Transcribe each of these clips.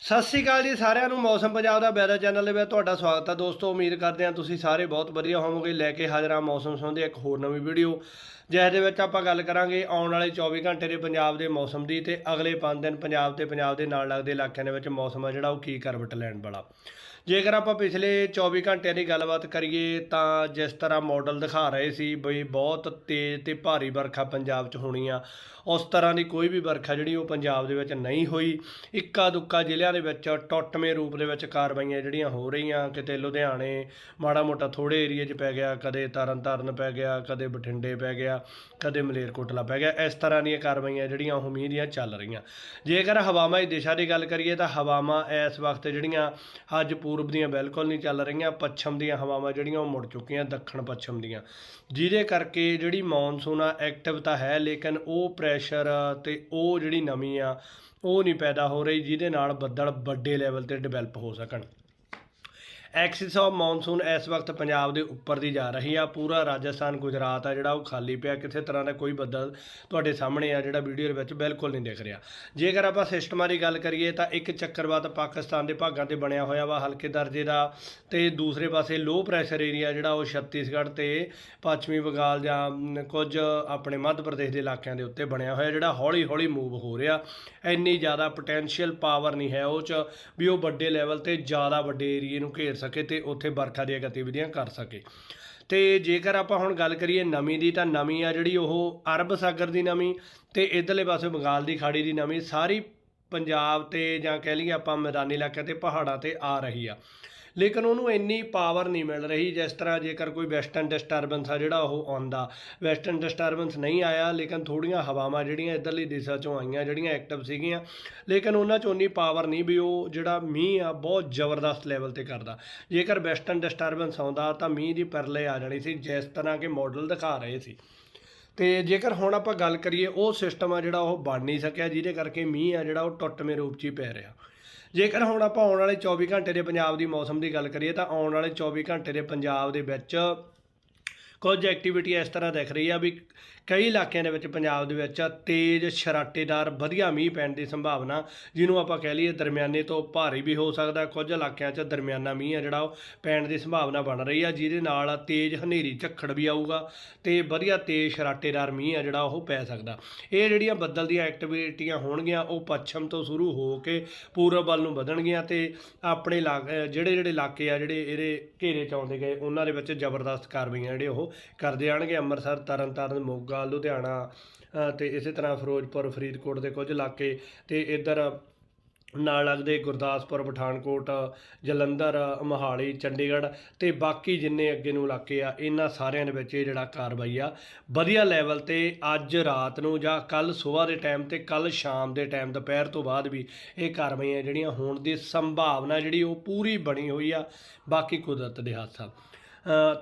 ਸਤਿ ਸ਼੍ਰੀ ਅਕਾਲ ਜੀ ਸਾਰਿਆਂ ਨੂੰ, ਮੌਸਮ ਪੰਜਾਬ ਦਾ ਵੈਦਰ ਚੈਨਲ ਦੇ ਵਿੱਚ ਤੁਹਾਡਾ ਸਵਾਗਤ ਹੈ। ਦੋਸਤੋ, ਉਮੀਦ ਕਰਦੇ ਹਾਂ ਤੁਸੀਂ ਸਾਰੇ ਬਹੁਤ ਵਧੀਆ ਹੋਵੋਗੇ। ਲੈ ਕੇ ਹਾਜ਼ਰ ਹਾਂ ਮੌਸਮ ਸੰਬੰਧੀ ਇੱਕ ਹੋਰ ਨਵੀਂ ਵੀਡੀਓ ਜਿਸ ਦੇ ਵਿੱਚ ਆਪਾਂ ਗੱਲ ਕਰਾਂਗੇ ਆਉਣ ਵਾਲੇ 24 ਘੰਟੇ ਦੇ ਪੰਜਾਬ ਦੇ ਮੌਸਮ ਦੀ ਤੇ ਅਗਲੇ 5 ਦਿਨ ਪੰਜਾਬ ਤੇ ਪੰਜਾਬ ਦੇ ਨਾਲ ਲੱਗਦੇ ਇਲਾਕਿਆਂ ਦੇ ਵਿੱਚ ਮੌਸਮ ਆ ਜਿਹੜਾ, ਉਹ ਕੀ ਕਰਵਟ ਲੈਣ ਵਾਲਾ। ਜੇਕਰ ਆਪਾਂ ਪਿਛਲੇ 24 ਘੰਟਿਆਂ ਦੀ ਗੱਲਬਾਤ ਕਰੀਏ ਤਾਂ ਜਿਸ ਤਰ੍ਹਾਂ ਮਾਡਲ ਦਿਖਾ ਰਹੇ ਸੀ ਬਈ ਬਹੁਤ ਤੇਜ਼ ਤੇ ਭਾਰੀ ਵਰਖਾ ਪੰਜਾਬ 'ਚ ਹੋਣੀ ਆ, ਉਸ ਤਰ੍ਹਾਂ ਦੀ ਕੋਈ ਵੀ ਵਰਖਾ ਜਿਹੜੀ ਉਹ ਪੰਜਾਬ ਦੇ ਵਿੱਚ ਨਹੀਂ ਹੋਈ। ਇੱਕਾ ਦੁੱਕਾ ਜ਼ਿਲ੍ਹਿਆਂ ਦੇ ਵਿੱਚ ਟੁੱਟਵੇਂ ਰੂਪ ਦੇ ਵਿੱਚ ਕਾਰਵਾਈਆਂ ਜਿਹੜੀਆਂ ਹੋ ਰਹੀਆਂ, ਕਿਤੇ ਲੁਧਿਆਣੇ ਮਾੜਾ ਮੋਟਾ ਥੋੜੇ ਏਰੀਏ 'ਚ ਪੈ ਗਿਆ, ਕਦੇ ਤਰਨਤਾਰਨ ਪੈ ਗਿਆ, ਕਦੇ ਬਠਿੰਡੇ ਪੈ ਗਿਆ, ਕਦੇ ਮਲੇਰਕੋਟਲਾ ਪੈ ਗਿਆ, ਇਸ ਤਰ੍ਹਾਂ ਦੀਆਂ ਕਾਰਵਾਈਆਂ ਜਿਹੜੀਆਂ ਉਹ ਮੀਂਹ ਦੀਆਂ ਚੱਲ ਰਹੀਆਂ। ਜੇਕਰ ਹਵਾਵਾਂ ਦੀ ਦਿਸ਼ਾ ਦੀ ਗੱਲ ਕਰੀਏ ਤਾਂ ਹਵਾਵਾਂ ਇਸ ਵਕਤ ਜਿਹੜੀਆਂ ਅੱਜ ਪੂਰਬ ਦੀਆਂ ਬਿਲਕੁਲ ਨਹੀਂ ਚੱਲ ਰਹੀਆਂ, ਪੱਛਮ ਦੀਆਂ ਹਵਾਵਾਂ ਜਿਹੜੀਆਂ ਉਹ ਮੁੜ ਚੁੱਕੀਆਂ, ਦੱਖਣ ਪੱਛਮ ਦੀਆਂ। ਜਿਹਦੇ ਕਰਕੇ ਜਿਹੜੀ ਮੌਨਸੂਨ ਆ ਐਕਟਿਵ ਤਾਂ ਹੈ, ਲੇਕਿਨ ਉਹ ਪ੍ਰੈਸ਼ਰ ਤੇ ਉਹ ਜਿਹੜੀ ਨਮੀ ਆ, ਉਹ ਨਹੀਂ ਪੈਦਾ ਹੋ ਰਹੀ, ਜਿਹਦੇ ਨਾਲ ਬੱਦਲ ਵੱਡੇ ਲੈਵਲ ਤੇ ਡਿਵੈਲਪ ਹੋ ਸਕਣ। ਐਕਸਿਸ ਆਫ ਮੌਨਸੂਨ ਇਸ ਵਕਤ ਪੰਜਾਬ ਦੇ ਉੱਪਰ ਦੀ ਜਾ ਰਹੀ ਆ। ਪੂਰਾ ਰਾਜਸਥਾਨ, ਗੁਜਰਾਤ ਆ ਜਿਹੜਾ ਉਹ ਖਾਲੀ ਪਿਆ। ਕਿਸੇ ਤਰ੍ਹਾਂ ਦਾ ਕੋਈ ਬੱਦਲ ਤੁਹਾਡੇ ਸਾਹਮਣੇ ਆ ਜਿਹੜਾ ਵੀਡੀਓ ਦੇ ਵਿੱਚ ਬਿਲਕੁਲ ਨਹੀਂ ਦਿਖ ਰਿਹਾ। ਜੇਕਰ ਆਪਾਂ ਸਿਸਟਮਾਂ ਦੀ ਗੱਲ ਕਰੀਏ ਤਾਂ ਇੱਕ ਚੱਕਰਵਾਤ ਪਾਕਿਸਤਾਨ ਦੇ ਭਾਗਾਂ ਤੇ ਬਣਿਆ ਹੋਇਆ ਵਾ, ਹਲਕੇ ਦਰਜੇ ਦਾ। ਤੇ ਦੂਸਰੇ ਪਾਸੇ ਲੋ ਪ੍ਰੈਸ਼ਰ ਏਰੀਆ ਜਿਹੜਾ ਉਹ ਛੱਤੀਸਗੜ੍ਹ ਤੇ ਪੱਛਮੀ ਬੰਗਾਲ ਜਾਂ ਕੁਝ ਆਪਣੇ ਮੱਧ ਪ੍ਰਦੇਸ਼ ਦੇ ਇਲਾਕਿਆਂ ਦੇ ਉੱਤੇ ਬਣਿਆ ਹੋਇਆ ਜਿਹੜਾ ਹੌਲੀ ਹੌਲੀ ਮੂਵ ਹੋ ਰਿਹਾ। ਇੰਨੀ ਜ਼ਿਆਦਾ ਪੋਟੈਂਸ਼ੀਅਲ ਪਾਵਰ ਨਹੀਂ ਹੈ ਉਹ ਚ ਵੀ ਉਹ ਵੱਡੇ ਲੈਵਲ ਤੇ ਜ਼ਿਆਦਾ ਵੱਡੇ ਏਰੀਏ ਨੂੰ ਘੇਰ ਸਕੇ ਤੇ ਉੱਥੇ ਵਰਖਾ ਦੀਆਂ ਗਤੀਵਿਧੀਆਂ ਕਰ ਸਕੇ। ਤੇ ਜੇਕਰ ਆਪਾਂ ਹੁਣ ਗੱਲ ਕਰੀਏ ਨਮੀ ਦੀ, ਤਾਂ ਨਮੀ ਆ ਜਿਹੜੀ ਉਹ ਅਰਬ ਸਾਗਰ ਦੀ ਨਮੀ ਤੇ ਇਧਰਲੇ ਪਾਸੇ ਬੰਗਾਲ ਦੀ ਖਾੜੀ ਦੀ ਨਮੀ ਸਾਰੀ ਪੰਜਾਬ ਤੇ ਜਾਂ ਕਹਿ ਲਈਏ ਆਪਾਂ ਮੈਦਾਨੀ ਇਲਾਕਿਆਂ ਤੇ ਪਹਾੜਾਂ ਤੇ ਆ ਰਹੀ ਆ। ਲੇਕਿਨ ਉਹਨੂੰ ਇੰਨੀ ਪਾਵਰ ਨਹੀਂ ਮਿਲ ਰਹੀ ਜਿਸ ਤਰ੍ਹਾਂ ਜੇਕਰ ਕੋਈ ਵੈਸਟਰਨ ਡਿਸਟਰਬੈਂਸ ਆ ਜਿਹੜਾ ਉਹ ਆਉਂਦਾ। ਵੈਸਟਰਨ ਡਿਸਟਰਬੈਂਸ ਨਹੀਂ ਆਇਆ, ਲੇਕਿਨ ਥੋੜੀਆਂ ਹਵਾਵਾਂ ਜਿਹੜੀਆਂ ਇਧਰਲੀ ਦਿਸ਼ਾ ਚੋਂ ਆਈਆਂ, ਜਿਹੜੀਆਂ ਐਕਟਿਵ ਸੀਗੀਆਂ, ਲੇਕਿਨ ਉਹਨਾਂ 'ਚ ਉਨੀ ਪਾਵਰ ਨਹੀਂ ਵੀ ਉਹ ਜਿਹੜਾ ਮੀਂਹ ਆ, ਬਹੁਤ ਜ਼ਬਰਦਸਤ ਲੈਵਲ ਤੇ ਕਰਦਾ। ਜੇਕਰ ਵੈਸਟਰਨ ਡਿਸਟਰਬੈਂਸ ਆਉਂਦਾ ਤਾਂ ਮੀਂਹ ਦੀ ਪਰਲੇ ਆ ਜਾਣੀ ਸੀ, ਜਿਸ ਤਰ੍ਹਾਂ ਕਿ ਮਾਡਲ ਦਿਖਾ ਰਹੇ ਸੀ। ਤੇ ਜੇਕਰ ਹੁਣ ਆਪਾਂ ਗੱਲ ਕਰੀਏ, ਉਹ ਸਿਸਟਮ ਆ ਜਿਹੜਾ ਉਹ ਬਣ ਨਹੀਂ ਸਕਿਆ, ਜਿਹਦੇ ਕਰਕੇ ਮੀਂਹ ਆ ਜਿਹੜਾ ਉਹ ਟੁੱਟਵੇਂ ਰੂਪ 'ਚ ਹੀ ਪੈ ਰਿਹਾ। ਜੇਕਰ ਹੁਣ ਆਪਾਂ ਆਉਣ ਵਾਲੇ 24 ਘੰਟੇ ਦੇ ਪੰਜਾਬ ਦੀ ਮੌਸਮ ਦੀ ਗੱਲ ਕਰੀਏ ਤਾਂ ਆਉਣ ਵਾਲੇ 24 ਘੰਟੇ ਦੇ ਪੰਜਾਬ ਦੇ ਵਿੱਚ ਕੁਝ ਐਕਟੀਵਿਟੀ ਇਸ ਤਰ੍ਹਾਂ ਦਿਖ ਰਹੀ ਆ ਵੀ ਕਈ ਇਲਾਕਿਆਂ ਦੇ ਵਿੱਚ ਪੰਜਾਬ ਦੇ ਵਿੱਚ ਤੇਜ਼ ਸ਼ਰਾਟੇਦਾਰ ਵਧੀਆ ਮੀਂਹ ਪੈਣ ਦੀ ਸੰਭਾਵਨਾ, ਜਿਹਨੂੰ ਆਪਾਂ ਕਹਿ ਲਈਏ ਦਰਮਿਆਨੇ ਤੋਂ ਭਾਰੀ ਵੀ ਹੋ ਸਕਦਾ। ਕੁਝ ਇਲਾਕਿਆਂ 'ਚ ਦਰਮਿਆਨਾ ਮੀਂਹ ਆ ਜਿਹੜਾ ਉਹ ਪੈਣ ਦੀ ਸੰਭਾਵਨਾ ਬਣ ਰਹੀ ਆ, ਜਿਹਦੇ ਨਾਲ ਤੇਜ਼ ਹਨੇਰੀ ਝੱਖੜ ਵੀ ਆਊਗਾ ਤੇ ਵਧੀਆ ਤੇਜ਼ ਸ਼ਰਾਟੇਦਾਰ ਮੀਂਹ ਆ ਜਿਹੜਾ ਉਹ ਪੈ ਸਕਦਾ। ਇਹ ਜਿਹੜੀਆਂ ਬੱਦਲ ਦੀਆਂ ਐਕਟੀਵਿਟੀਆਂ ਹੋਣਗੀਆਂ, ਉਹ ਪੱਛਮ ਤੋਂ ਸ਼ੁਰੂ ਹੋ ਕੇ ਪੂਰਬ ਵੱਲ ਨੂੰ ਵਧਣਗੀਆਂ ਤੇ ਆਪਣੇ ਇਲਾਕ- ਜਿਹੜੇ ਜਿਹੜੇ ਇਲਾਕੇ ਆ, ਜਿਹੜੇ ਇਹਦੇ ਘੇਰੇ ਚ ਆਉਂਦੇ ਗਏ, ਉਹਨਾਂ ਦੇ ਵਿੱਚ ਜ਼ਬਰਦਸਤ ਕਾਰਵਾਈਆਂ ਜਿਹੜੇ ਉਹ ਕਰਦੇ ਆਣਗੇ ਅੰਮ੍ਰਿਤਸਰ, ਤਰਨਤਾਰਨ, ਮੋਗਾ, ਲੁਧਿਆਣਾ, ਅਹ ਤੇ ਇਸੇ ਤਰ੍ਹਾਂ ਫਿਰੋਜ਼ਪੁਰ, ਫਰੀਦਕੋਟ ਦੇ ਕੁਝ ਇਲਾਕੇ ਤੇ ਇੱਧਰ ਨਾਲ ਲੱਗਦੇ ਗੁਰਦਾਸਪੁਰ, ਪਠਾਨਕੋਟ, ਜਲੰਧਰ, ਮੋਹਾਲੀ, ਚੰਡੀਗੜ੍ਹ ਤੇ ਬਾਕੀ ਜਿੰਨੇ ਅੱਗੇ ਨੂੰ ਇਲਾਕੇ ਆ, ਇਹਨਾਂ ਸਾਰਿਆਂ ਦੇ ਵਿੱਚ ਇਹ ਜਿਹੜਾ ਕਾਰਵਾਈ ਆ, ਵਧੀਆ ਲੈਵਲ ਤੇ ਅੱਜ ਰਾਤ ਨੂੰ ਜਾਂ ਕੱਲ ਸਵੇਰ ਦੇ ਟਾਈਮ ਤੇ ਕੱਲ ਸ਼ਾਮ ਦੇ ਟਾਈਮ ਦੁਪਹਿਰ ਤੋਂ ਬਾਅਦ ਵੀ ਇਹ ਕਾਰਵਾਈਆਂ ਜਿਹੜੀਆਂ ਹੋਣ ਦੀ ਸੰਭਾਵਨਾ ਜਿਹੜੀ ਉਹ ਪੂਰੀ ਬਣੀ ਹੋਈ ਆ, ਬਾਕੀ ਕੁਦਰਤ ਦੇ ਹੱਥ ਆ।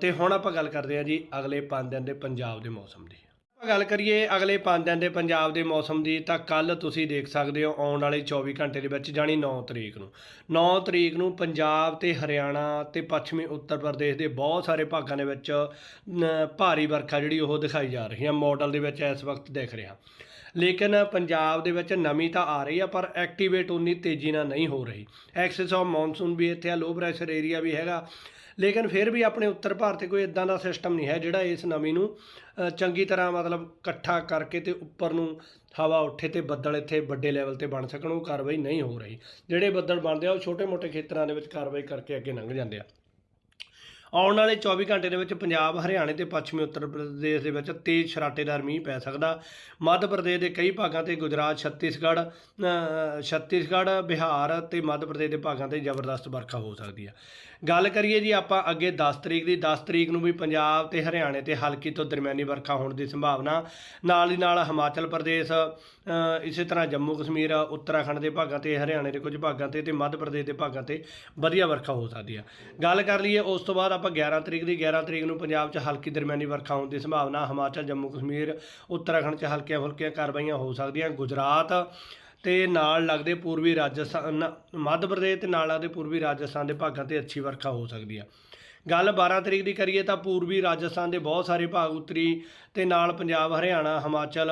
ਤੇ ਹੁਣ ਆਪਾਂ ਗੱਲ ਕਰਦੇ ਹਾਂ ਜੀ ਅਗਲੇ 5 ਦਿਨ ਦੇ ਪੰਜਾਬ ਦੇ ਮੌਸਮ ਦੀ। ਆਪਾਂ ਗੱਲ ਕਰੀਏ ਅਗਲੇ 5 ਦਿਨ ਦੇ ਪੰਜਾਬ ਦੇ ਮੌਸਮ ਦੀ ਤਾਂ ਕੱਲ ਤੁਸੀਂ ਦੇਖ ਸਕਦੇ ਹੋ ਆਉਣ ਵਾਲੇ 24 ਘੰਟੇ ਦੇ ਵਿੱਚ ਜਾਣੀ 9 ਤਰੀਕ ਨੂੰ। 9 ਤਰੀਕ ਨੂੰ ਪੰਜਾਬ ਤੇ ਹਰਿਆਣਾ ਤੇ ਪੱਛਮੀ ਉੱਤਰ ਪ੍ਰਦੇਸ਼ ਦੇ ਬਹੁਤ ਸਾਰੇ ਭਾਗਾਂ ਦੇ ਵਿੱਚ ਭਾਰੀ ਵਰਖਾ ਜਿਹੜੀ ਉਹ ਦਿਖਾਈ ਜਾ ਰਹੀ ਹੈ ਮਾਡਲ ਦੇ ਵਿੱਚ ਇਸ ਵਕਤ ਦੇਖ ਰਿਹਾ। ਲੇਕਿਨ ਪੰਜਾਬ ਦੇ ਵਿੱਚ ਨਮੀ ਤਾਂ ਆ ਰਹੀ ਆ, ਪਰ ਐਕਟੀਵੇਟ ਉਨੀ ਤੇਜ਼ੀ ਨਾਲ ਨਹੀਂ ਹੋ ਰਹੀ। ਐਕਸਿਸ ਆਫ ਮੌਨਸੂਨ ਵੀ ਇੱਥੇ ਆ ਲੋ ਪ੍ਰੈਸ਼ਰ ਏਰੀਆ ਵੀ ਹੈਗਾ। ਲੇਕਿਨ ਫਿਰ ਵੀ ਆਪਣੇ ਉੱਤਰ ਭਾਰਤ ਤੇ ਕੋਈ ਇਦਾਂ ਦਾ ਸਿਸਟਮ ਨਹੀਂ ਹੈ, ਜਿਹੜਾ ਇਸ ਨਮੀ ਨੂੰ ਚੰਗੀ ਤਰ੍ਹਾਂ ਮਤਲਬ ਇਕੱਠਾ ਕਰਕੇ ਤੇ ਉੱਪਰ ਨੂੰ ਹਵਾ ਉੱਠੇ ਤੇ ਬੱਦਲ ਇੱਥੇ ਵੱਡੇ ਲੈਵਲ ਤੇ ਬਣ ਸਕਣ, ਉਹ ਕਾਰਵਾਈ ਨਹੀਂ ਹੋ ਰਹੀ। ਜਿਹੜੇ ਬੱਦਲ ਬਣਦੇ ਆ, ਉਹ ਛੋਟੇ-ਮੋਟੇ ਖੇਤਰਾਂ ਦੇ ਵਿੱਚ ਕਾਰਵਾਈ ਕਰਕੇ ਅੱਗੇ ਲੰਘ ਜਾਂਦੇ ਆ। ਆਉਣ ਵਾਲੇ 24 ਘੰਟੇ ਦੇ ਵਿੱਚ ਪੰਜਾਬ, ਹਰਿਆਣੇ ਤੇ ਪੱਛਮੀ ਉੱਤਰ ਪ੍ਰਦੇਸ਼ ਦੇ ਵਿੱਚ ਤੇਜ਼ ਸ਼ਰਾਟੇਦਾਰ ਮੀਂਹ ਪੈ ਸਕਦਾ। ਮੱਧ ਪ੍ਰਦੇਸ਼ ਦੇ ਕਈ ਭਾਗਾਂ ਤੇ ਗੁਜਰਾਤ, ਛੱਤੀਸਗੜ੍ਹ ਛੱਤੀਸਗੜ੍ਹ, ਬਿਹਾਰ ਤੇ ਮੱਧ ਪ੍ਰਦੇਸ਼ ਦੇ ਭਾਗਾਂ ਤੇ ਜ਼ਬਰਦਸਤ ਵਰਖਾ ਹੋ ਸਕਦੀ ਆ। ਗੱਲ ਕਰੀਏ ਜੀ ਆਪਾਂ ਅੱਗੇ 10 ਤਰੀਕ ਦੀ 10 ਤਰੀਕ ਨੂੰ ਵੀ ਪੰਜਾਬ ਤੇ ਹਰਿਆਣੇ ਤੇ ਹਲਕੀ ਤੋਂ ਦਰਮਿਆਨੀ ਵਰਖਾ ਹੋਣ ਦੀ ਸੰਭਾਵਨਾ। ਨਾਲ ਹੀ ਨਾਲ ਹਿਮਾਚਲ ਪ੍ਰਦੇਸ਼ ਇਸੇ ਤਰ੍ਹਾਂ ਜੰਮੂ ਕਸ਼ਮੀਰ, ਉੱਤਰਾਖੰਡ ਦੇ ਭਾਗਾਂ ਤੇ, ਹਰਿਆਣੇ ਦੇ ਕੁਝ ਭਾਗਾਂ ਤੇ ਤੇ ਮੱਧ ਪ੍ਰਦੇਸ਼ ਦੇ ਭਾਗਾਂ ਤੇ ਵਧੀਆ ਵਰਖਾ ਹੋ ਸਕਦੀ ਆ। ਗੱਲ ਕਰ ਲਈਏ ਉਸ ਤੋਂ ਬਾਅਦ ਆਪਾਂ 11 ਤਰੀਕ ਦੀ 11 ਤਰੀਕ ਨੂੰ ਪੰਜਾਬ 'ਚ ਹਲਕੀ ਦਰਮਿਆਨੀ ਵਰਖਾ ਹੋਣ ਦੀ ਸੰਭਾਵਨਾ, ਹਿਮਾਚਲ, ਜੰਮੂ ਕਸ਼ਮੀਰ, ਉੱਤਰਾਖੰਡ 'ਚ ਹਲਕੀਆਂ ਫੁਲਕੀਆਂ ਕਾਰਵਾਈਆਂ ਹੋ ਸਕਦੀਆਂ। ਗੁਜਰਾਤ ਤੇ ਨਾਲ ਲੱਗਦੇ ਪੂਰਬੀ ਰਾਜਸਥਾਨ, ਮੱਧ ਪ੍ਰਦੇਸ਼ ਤੇ ਨਾਲ ਲੱਗਦੇ ਪੂਰਬੀ ਰਾਜਸਥਾਨ ਦੇ ਭਾਗਾਂ ਤੇ ਅੱਛੀ ਵਰਖਾ ਹੋ ਸਕਦੀ ਆ। ਗੱਲ 12 ਤਰੀਕ ਦੀ ਕਰੀਏ ਤਾਂ ਪੂਰਬੀ ਰਾਜਸਥਾਨ ਦੇ ਬਹੁਤ ਸਾਰੇ ਭਾਗ ਉੱਤਰੀ ਤੇ ਨਾਲ ਪੰਜਾਬ, ਹਰਿਆਣਾ, ਹਿਮਾਚਲ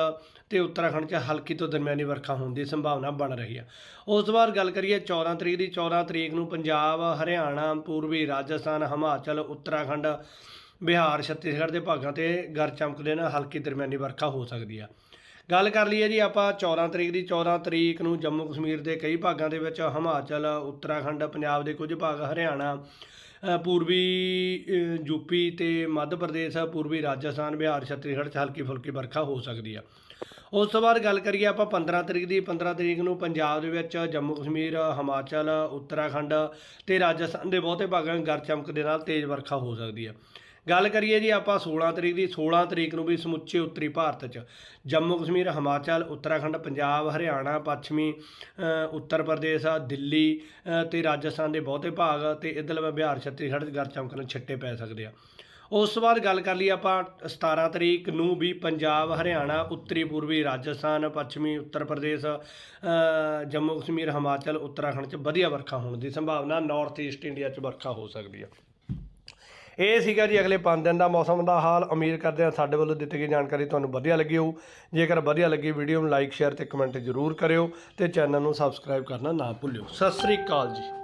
ਤੇ ਉੱਤਰਾਖੰਡ 'ਚ ਹਲਕੀ ਤੋਂ ਦਰਮਿਆਨੀ ਵਰਖਾ ਹੋਣ ਦੀ ਸੰਭਾਵਨਾ ਬਣ ਰਹੀ ਹੈ ਉਸ ਤੋਂ ਬਾਅਦ ਗੱਲ ਕਰੀਏ 14 ਤਰੀਕ ਦੀ 14 ਤਰੀਕ ਨੂੰ ਪੰਜਾਬ, ਹਰਿਆਣਾ, ਪੂਰਬੀ ਰਾਜਸਥਾਨ, ਹਿਮਾਚਲ, ਉੱਤਰਾਖੰਡ, ਬਿਹਾਰ, ਛੱਤੀਸਗੜ੍ਹ ਦੇ ਭਾਗਾਂ ਤੇ ਗਰ ਚਮਕਦੇ ਨਾਲ ਹਲਕੀ ਦਰਮਿਆਨੀ ਵਰਖਾ ਹੋ ਸਕਦੀ ਆ। ਗੱਲ ਕਰ ਲਈਏ ਜੀ ਆਪਾਂ 14 ਤਰੀਕ ਦੀ 14 ਤਰੀਕ ਨੂੰ ਜੰਮੂ ਕਸ਼ਮੀਰ ਦੇ ਕਈ ਭਾਗਾਂ ਦੇ ਵਿੱਚ ਹਿਮਾਚਲ ਉੱਤਰਾਖੰਡ ਪੰਜਾਬ ਦੇ ਕੁਝ ਭਾਗ ਹਰਿਆਣਾ ਪੂਰਬੀ ਅ, ਯੂਪੀ ਤੇ ਮੱਧ ਪ੍ਰਦੇਸ਼ ਪੂਰਬੀ ਰਾਜਸਥਾਨ ਬਿਹਾਰ ਛੱਤੀਸਗੜ੍ਹ 'ਚ ਹਲਕੀ ਫੁਲਕੀ ਵਰਖਾ ਹੋ ਸਕਦੀ ਆ। ਉਸ ਤੋਂ ਬਾਅਦ ਗੱਲ ਕਰੀਏ ਆਪਾਂ 15 ਤਰੀਕ ਦੀ 15 ਤਰੀਕ ਨੂੰ ਪੰਜਾਬ ਦੇ ਵਿੱਚ ਜੰਮੂ ਕਸ਼ਮੀਰ ਹਿਮਾਚਲ ਉੱਤਰਾਖੰਡ ਤੇ ਰਾਜਸਥਾਨ ਦੇ ਬਹੁਤੇ ਭਾਗਾਂ 'ਚ ਗਰਜ ਚਮਕ ਦੇ ਨਾਲ ਤੇਜ਼ ਵਰਖਾ ਹੋ ਸਕਦੀ ਹੈ ਗੱਲ ਕਰੀਏ ਜੀ ਆਪਾਂ 16 ਤਰੀਕ ਦੀ 16 ਤਰੀਕ ਨੂੰ ਵੀ ਸਮੁੱਚੇ ਉੱਤਰੀ ਭਾਰਤ 'ਚ ਜੰਮੂ ਕਸ਼ਮੀਰ ਹਿਮਾਚਲ ਉੱਤਰਾਖੰਡ ਪੰਜਾਬ ਹਰਿਆਣਾ ਪੱਛਮੀ ਉੱਤਰ ਪ੍ਰਦੇਸ਼ ਦਿੱਲੀ ਅ, ਤੇ ਰਾਜਸਥਾਨ ਦੇ ਬਹੁਤੇ ਭਾਗ ਤੇ ਇੱਧਰ ਬਿਹਾਰ ਛੱਤੀਸਗੜ੍ਹ 'ਚ ਗਰਜ ਚਮਕਣ ਛਿੱਟੇ ਪੈ ਸਕਦੇ ਆ। ਉਸ ਤੋਂ ਬਾਅਦ ਗੱਲ ਕਰ ਲਈ ਆਪਾਂ 17 ਤਰੀਕ ਨੂੰ ਵੀ ਪੰਜਾਬ ਹਰਿਆਣਾ ਉੱਤਰੀ ਪੂਰਬੀ ਰਾਜਸਥਾਨ ਪੱਛਮੀ ਉੱਤਰ ਪ੍ਰਦੇਸ਼ ਜੰਮੂ ਕਸ਼ਮੀਰ ਹਿਮਾਚਲ ਉੱਤਰਾਖੰਡ 'ਚ ਵਧੀਆ ਵਰਖਾ ਹੋਣ ਦੀ ਸੰਭਾਵਨਾ ਨਾਰਥ ਈਸਟ ਇੰਡੀਆ 'ਚ ਵਰਖਾ ਹੋ ਸਕਦੀ ਆ। ਇਹ ਸੀਗਾ ਜੀ ਅਗਲੇ 5 ਦਿਨ ਦਾ ਮੌਸਮ ਦਾ ਹਾਲ। ਉਮੀਦ ਕਰਦੇ ਹਾਂ ਸਾਡੇ ਵੱਲੋਂ ਦਿੱਤੀ ਗਈ ਜਾਣਕਾਰੀ ਤੁਹਾਨੂੰ ਵਧੀਆ ਲੱਗੀ ਹੋਊ। ਜੇਕਰ ਵਧੀਆ ਲੱਗੀ ਵੀਡੀਓ ਨੂੰ ਲਾਈਕ, ਸ਼ੇਅਰ ਤੇ ਕਮੈਂਟ ਜ਼ਰੂਰ ਕਰਿਓ ਤੇ ਚੈਨਲ ਨੂੰ ਸਬਸਕ੍ਰਾਈਬ ਕਰਨਾ ਨਾ ਭੁੱਲਿਓ। ਸਤਿ ਸ੍ਰੀ ਅਕਾਲ ਜੀ।